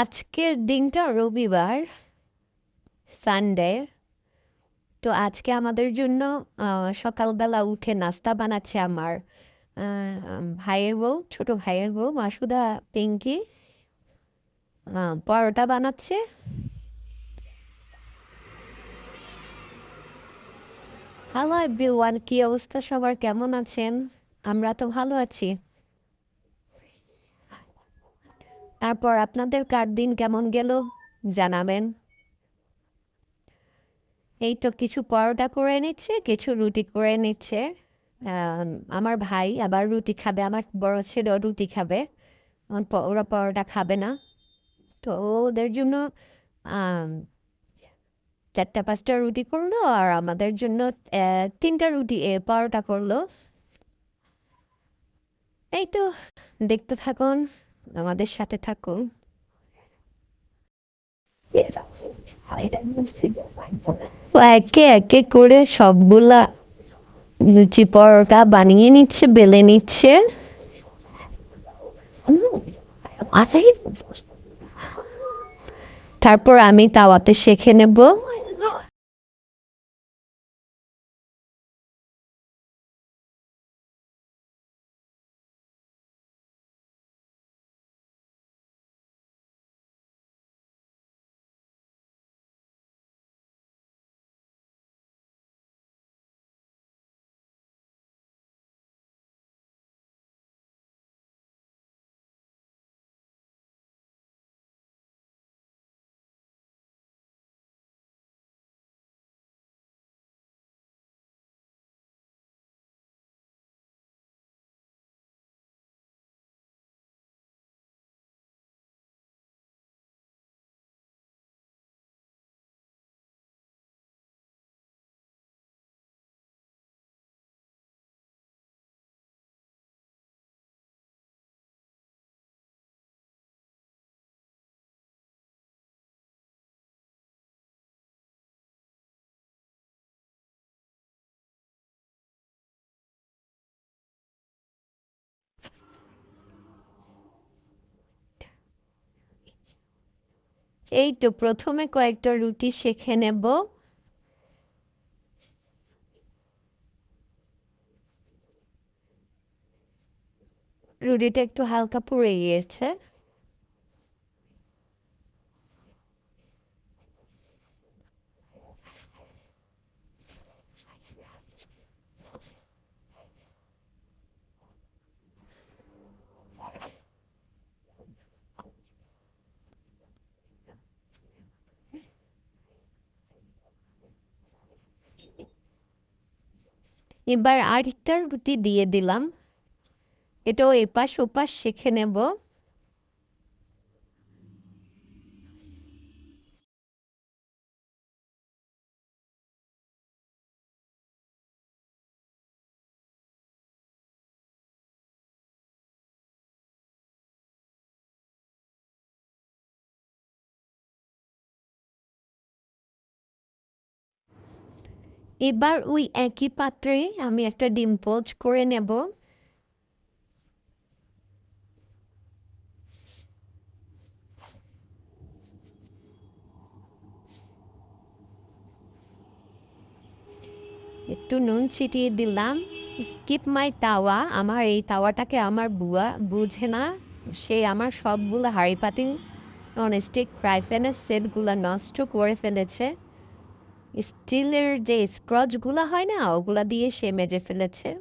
আজকের দিনটা রবিবার সানডে তো আজকে আমাদের জন্য সকালবেলা উঠে নাস্তা বানাচ্ছে আমার ভাইয়ের বউ, ছোট ভাইয়ের বউ, মাসুদা, পিঙ্কি। পরোটা বানাচ্ছে। হ্যালো এভরিওয়ান কি অবস্থা? সবার কেমন আছেন? আমরা তো ভালো আছি। তারপর আপনাদের কার দিন কেমন গেল জানাবেন। এই তো কিছু পরোটা করে নিচ্ছে, কিছু রুটি করে নিচ্ছে। আমার ভাই আবার রুটি খাবে, আমার বড় ছেলেও রুটি খাবে। ওর পরোটা খাবে না। তো ওদের জন্য চারটা, পাঁচটা রুটি করল আর আমাদের জন্য তিনটা রুটি পরোটা করল। এই তো, দেখতে থাকুন। আমাদের সাথে থাকুন। একে একে করে সবগুলা লুচি পরোটা বানিয়ে নিচ্ছে, বেলে নিচ্ছে। তারপর আমি তাওয়াতে শেখে নেব। এই তো প্রথমে কয়েকটা রুটি শেখে নেব। রুটিটা একটু হালকা পুড়ে গিয়েছে। এবার আরেকটা রুটি দিয়ে দিলাম। এটাও এপাশ ওপাশ শেখে নেব। এবার ওই একই পাত্রে আমি একটা ডিম পোচ করে নেব। একটু নুন ছিটিয়ে দিলাম। স্কিপ মাই তাওয়া, আমার এই তাওয়াটাকে আমার বুয়া বুঝে না। সে আমার সবগুলো হাড়ি পাতি ননস্টিক, ফ্রাই প্যানের সেটগুলো নষ্ট করে ফেলেছে। স্টিলের যে স্ক্রচগুলো হয় না, ওগুলা দিয়ে সে মেজে ফেলেছে।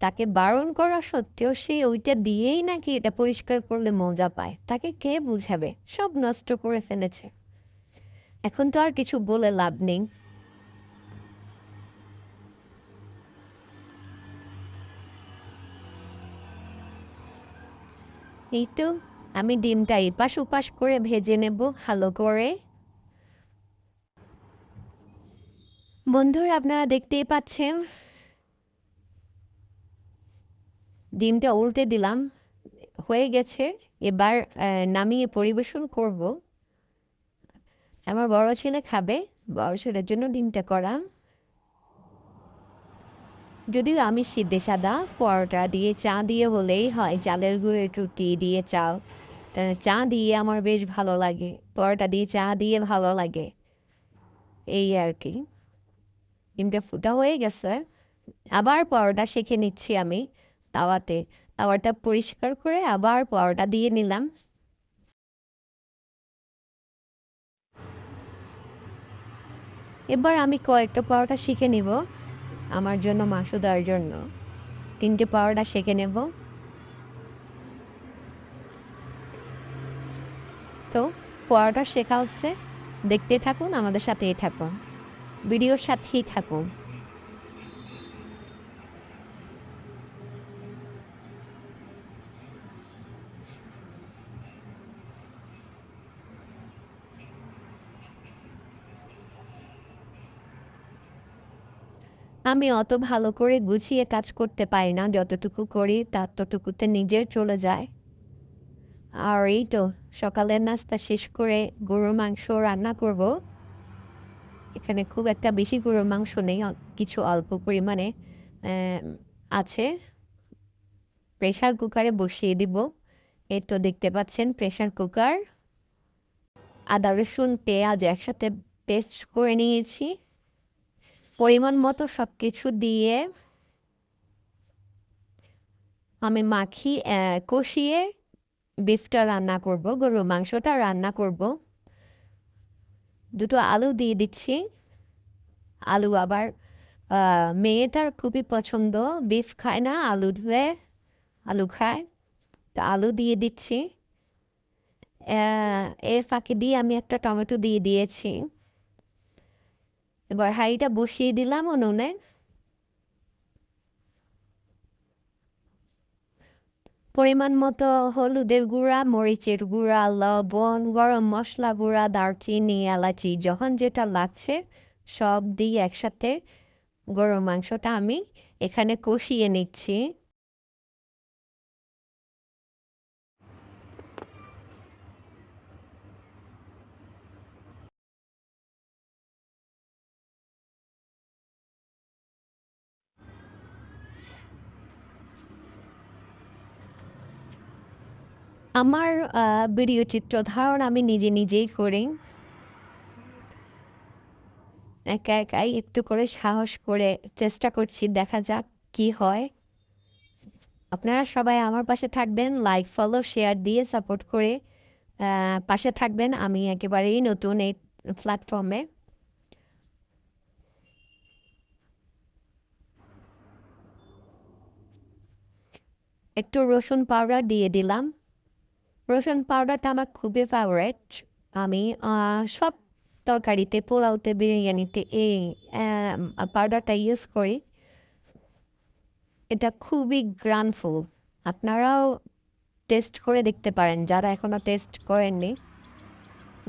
তাকে বারণ করা সত্ত্বেও সে ওইটা দিয়েই নাকি এটা পরিষ্কার করলে মজা পায়। তাকে কে বুঝাবে? সব নষ্ট করে ফেলেছে। এখন তো আর কিছু বলে লাভ নেই। এই তো, আমি ডিমটা এপাশ ওপাশ করে ভেজে নেব। ভালো করে। বন্ধুরা, আপনারা দেখতেই পাচ্ছেন। ডিমটা উল্টে দিলাম। হয়ে গেছে। এবার নামিয়ে পরিবেশন করব। আমার বড় ছেলে খাবে। বড় ছেলের জন্য ডিমটা করা। যদিও আমি সিদ্ধে সাদা, পরোটা দিয়ে, চা দিয়ে হলেই হয়। চালের গুঁড়ের রুটি দিয়ে চাও চা দিয়ে আমার বেশ ভালো লাগে। পরোটা দিয়ে, চা দিয়ে ভালো লাগে। এই আর কি। ডিমটা ফুটা হয়ে গেছে। আবার পরোটা সেঁকে নিচ্ছি আমি তাওয়াতে। তাওয়াটা পরিষ্কার করে আবার পরোটা দিয়ে নিলাম। এবার আমি কয়েকটা পরোটা শিখে নিব আমার জন্য মাংস দেওয়ার জন্য। তিনটে পরোটা সেঁকে নেব। তো পরোটা শেখা হচ্ছে। দেখতে থাকুন আমাদের সাথেই থাকুন। ভিডিওর সাথেই থাকুন। আমি অত ভালো করে গুছিয়ে কাজ করতে পারি না, যতটুকু করি ততটুকুতে নিজের চলে যায়। আর এই তো, সকালের নাস্তা শেষ করে গরুর মাংস রান্না করব। এখানে খুব একটা বেশি গরুর মাংস নেই কিছু অল্প পরিমাণে আছে। প্রেশার কুকারে বসিয়ে দিব। এই তো দেখতে পাচ্ছেন প্রেশার কুকার। আদা, রসুন, পেঁয়াজ একসাথে পেস্ট করে নিয়েছি। পরিমাণ মতো সব কিছু দিয়ে আমি মাখি কষিয়ে বিফটা রান্না করব, গরুর মাংসটা রান্না করব। দুটো আলু দিয়ে দিচ্ছি। আলু আবার মেয়েটার খুবই পছন্দ। বিফ খায় না, আলু ধুয়ে, আলু খায়। তো আলু দিয়ে দিচ্ছি। এর ফাঁকে দিয়ে আমি একটা টমেটো দিয়ে দিয়েছি। এবার হাঁড়িটা বসিয়ে দিলাম উনুনে। পরিমাণ মতো হলুদের গুঁড়া, মরিচের গুঁড়া, লবণ, গরম মশলা গুঁড়া, দারচিনি, এলাচি, যখন যেটা লাগছে সব দিয়ে একসাথে গরম মাংসটা আমি এখানে কষিয়ে নিচ্ছি। আমার ভিডিও চিত্র ধারণ আমি নিজে নিজেই করি। একা একাই একটু করে সাহস করে চেষ্টা করছি, দেখা যাক কি হয়। আপনারা সবাই আমার পাশে থাকবেন লাইক ফলো শেয়ার দিয়ে সাপোর্ট করে পাশে থাকবেন। আমি একেবারেই নতুন এই প্ল্যাটফর্মে একটু রসুন পাউডার দিয়ে দিলাম। রসুন পাউডারটা আমার খুবই ফেভারেট আমি সব তরকারিতে, পোলাওতে, বিরিয়ানিতে, এই পাউডারটা ইউজ করি। এটা খুবই গ্রানফুল। আপনারাও টেস্ট করে দেখতে পারেন। যারা এখনও টেস্ট করেননি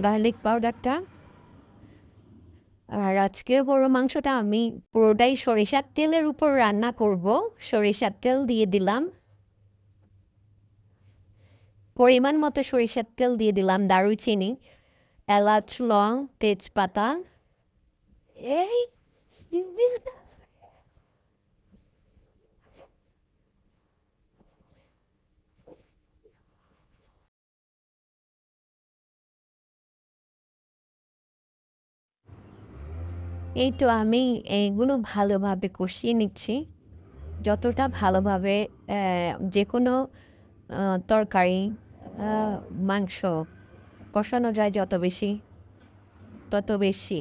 গার্লিক পাউডারটা আর আজকের বড় মাংসটা আমি পুরোটাই সরিষার তেলের উপর রান্না করব। সরিষার তেল দিয়ে দিলাম। পরিমাণ মতো সরিষার তেল দিয়ে দিলাম দারুচিনি এলাচ লং তেজপাতা এই এই তো আমি এইগুলো ভালোভাবে কষিয়ে নিচ্ছি যতটা ভালোভাবে যে কোনো তরকারি মাংস কষানো যায় যত বেশি, তত বেশি।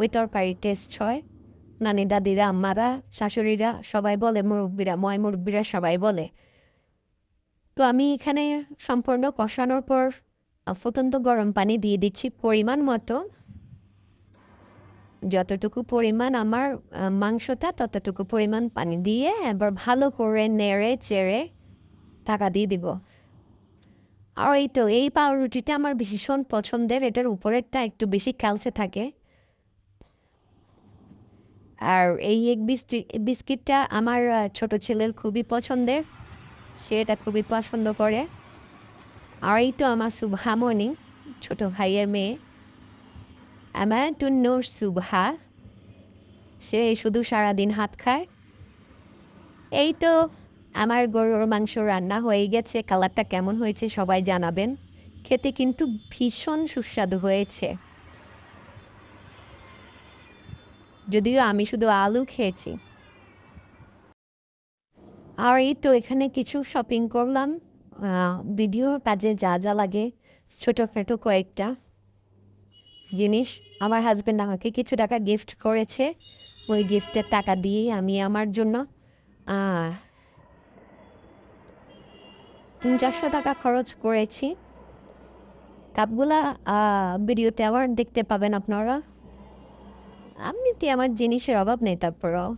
ওই তরকারি টেস্ট হয়। নানি দাদিরা, আম্মারা, শাশুড়িরা সবাই বলে, মুরব্বীরা, ময় মুরব্বীরা সবাই বলে। তো আমি এখানে সম্পূর্ণ কষানোর পর ফুটন্ত গরম পানি দিয়ে দিচ্ছি পরিমাণ মতো। যতটুকু পরিমাণ আমার মাংসটা, ততটুকু পরিমাণ পানি দিয়ে এবার ভালো করে নেড়ে চেড়ে ঢাকা দিয়ে দিব। আর এই তো, এই পাউরুটিটা আমার ভীষণ পছন্দের, এটার উপরেরটা একটু বেশি ক্যালসে থাকে। আর এই বিস্কি বিস্কিটটা আমার ছোট ছেলের খুবই পছন্দের, সে এটা খুবই পছন্দ করে। আর এই তো আমার শুভামণি ছোট ভাইয়ের মেয়ে আমার টুন্নুর সুভা সে শুধু সারাদিন হাত খায়। এই তো আমার গরুর মাংস রান্না হয়ে গেছে, কালারটা কেমন হয়েছে সবাই জানাবেন। খেতে কিন্তু ভীষণ সুস্বাদু হয়েছে। যদিও আমি শুধু আলু খেয়েছি। আর এই তো এখানে কিছু শপিং করলাম। ভিডিওর কাজে যা যা লাগে, ছোটোখাটো কয়েকটা জিনিস। আমার হাজব্যান্ড আমাকে কিছু টাকা গিফট করেছে। ওই গিফটের টাকা দিয়ে আমি আমার জন্য চারশো টাকা খরচ করেছি। কাপগুলা ভিডিওতে আবার দেখতে পাবেন আপনারা। এমনিতে আমার জিনিসের অভাব নেই তারপরও।